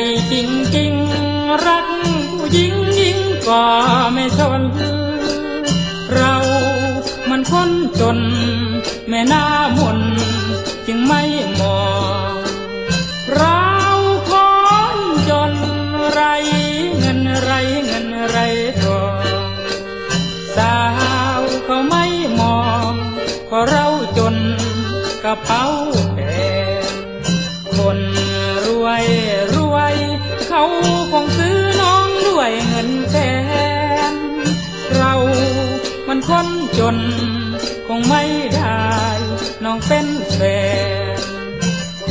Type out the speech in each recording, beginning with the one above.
ริงจริงๆรักผู้หญิงยิ่งกว่าไม่สน เรามันคนจน แม่หน้ามนจึงไม่มองเราคนจนไรเงินไรเงินไรทองสาวเขาไม่มองเพราะเราจนกระเป๋า คนจน คงไม่ได้ น้องเป็นแฟน ค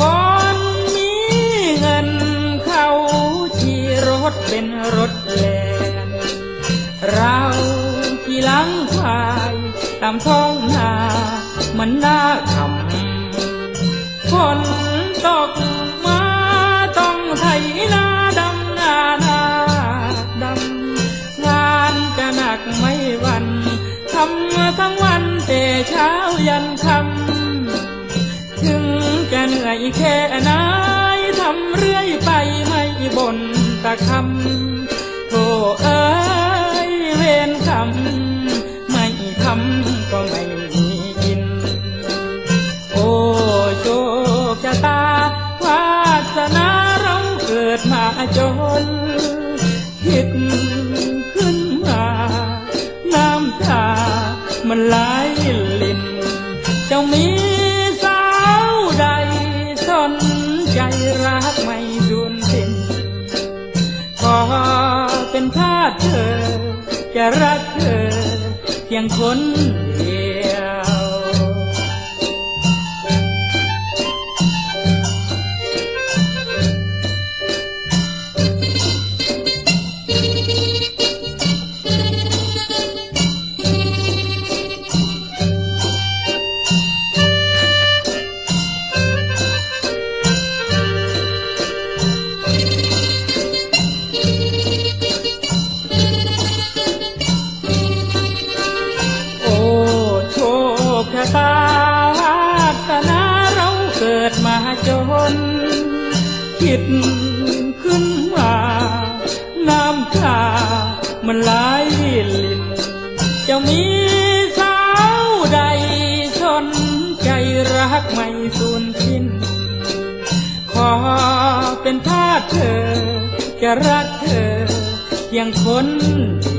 นมีเงินเขาที่รถเป็นรถแลนเราที่ลังควายตามท้องนามันน่าคำ ยันคำถึงจะเหนื่อยแค่ไหนทำเรื่อยไปไม่บ่นตะคำโธ่เอ้ยเวรคำไม่ทำก็ไม่มีกิน โอ้โชคชะตาวาสนาเราเกิดมาจนคิด เจ้ามีสาวใดสนใจรักไม่ดุนสิ้นขอเป็นทาสเธอ จะรักเธอเพียงคนเดียว นคิดขึ้นมา น้ำตามันไหลลินจะมีสาวใดสนใจรักไม่สูญสิ้น ขอเป็นทาสเธอจะรักเธอเพียงคนเ